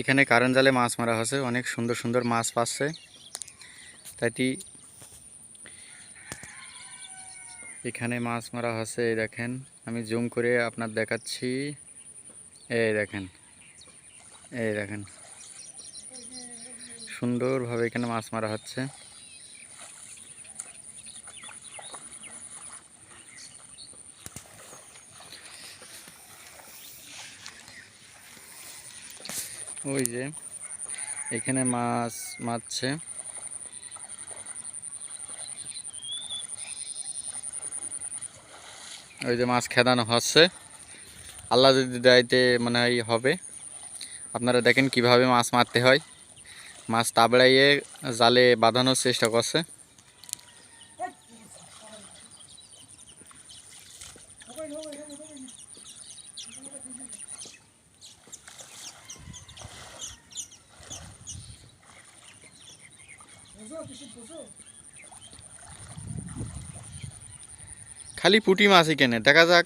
এখানে কারেন্ট জালে মাছ মারা হচ্ছে অনেক সুন্দর সুন্দর মাছ পাচ্ছে। তাইটি এখানে মাছ মারা হচ্ছে এই দেখেন, আমি জুম করে আপনার দেখাচ্ছি। এই দেখেন এই দেখেন, সুন্দরভাবে এখানে মাছ মারা হচ্ছে। ওই যে, এখানে মাছ মারছে। ওই যে মাছ খেদানো হচ্ছে। আল্লাহ যদি দায়িত্বে মনে হবে, আপনারা দেখেন কীভাবে মাছ মারতে হয়। মাছ তাবড়াইয়ে জালে বাঁধানোর চেষ্টা করছে। খালি পুঁটি মাছই কেনে দেখা যাক,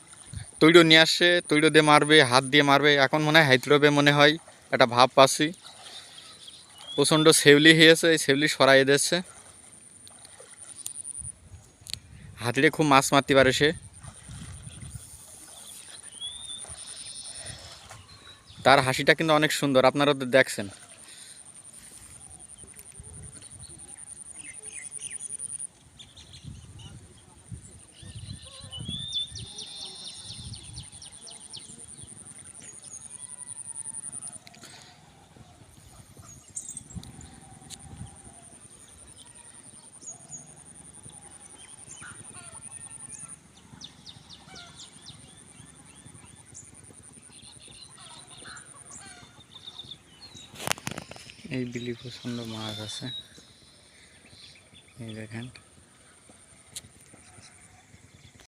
তৈর নিয়ে আসছে, তৈর দিয়ে মারবে, হাত দিয়ে মারবে। এখন মনে হয় হাইতরবে মনে হয় একটা ভাব পাচ্ছি। প্রচণ্ড সেউলি হয়েছে, এই সেউলি সরাই দিচ্ছে হাতিরে খুব মাছ মারতে পারে সে। তার হাসিটা কিন্তু অনেক সুন্দর আপনারা তো দেখছেন। এই বিলি প্রচণ্ড মাছ আছে। এই দেখেন।